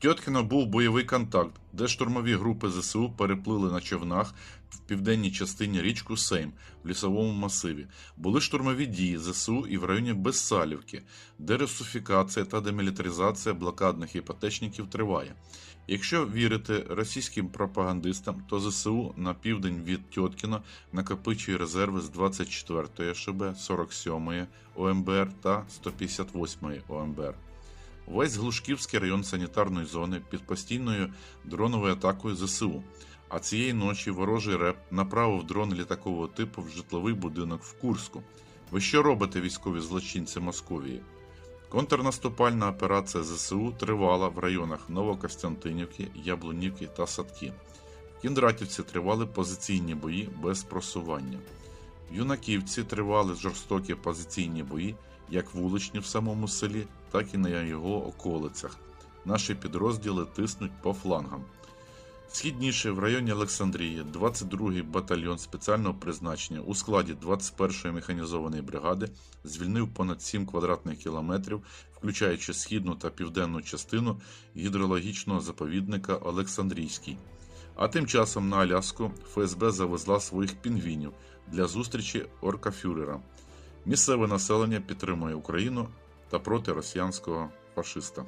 Тьоткіно був бойовий контакт, де штурмові групи ЗСУ переплили на човнах в південній частині річку Сейм в лісовому масиві. Були штурмові дії ЗСУ і в районі Безсалівки, де русифікація та демілітаризація блокадних іпотечників триває. Якщо вірити російським пропагандистам, то ЗСУ на південь від Тьоткіно накопичує резерви з 24-ї ШБ, 47-ї ОМБР та 158-ї ОМБР. Весь Глушківський район санітарної зони під постійною дроновою атакою ЗСУ. А цієї ночі ворожий реп направив дрон літакового типу в житловий будинок в Курську. Ви що робите, військові злочинці Московії? Контрнаступальна операція ЗСУ тривала в районах Новокостянтинівки, Яблунівки та Садки. В Кіндратівці тривали позиційні бої без просування. Юнаківці тривали жорстокі позиційні бої, як вуличні в самому селі, так і на його околицях. Наші підрозділи тиснуть по флангам. Східніше в районі Олександрії 22-й батальйон спеціального призначення у складі 21-ї механізованої бригади звільнив понад 7 квадратних кілометрів, включаючи східну та південну частину гідрологічного заповідника Олександрійський. А тим часом на Аляску ФСБ завезла своїх пінгвінів для зустрічі оркафюрера. Місцеве населення підтримує Україну та проти росіянського фашиста.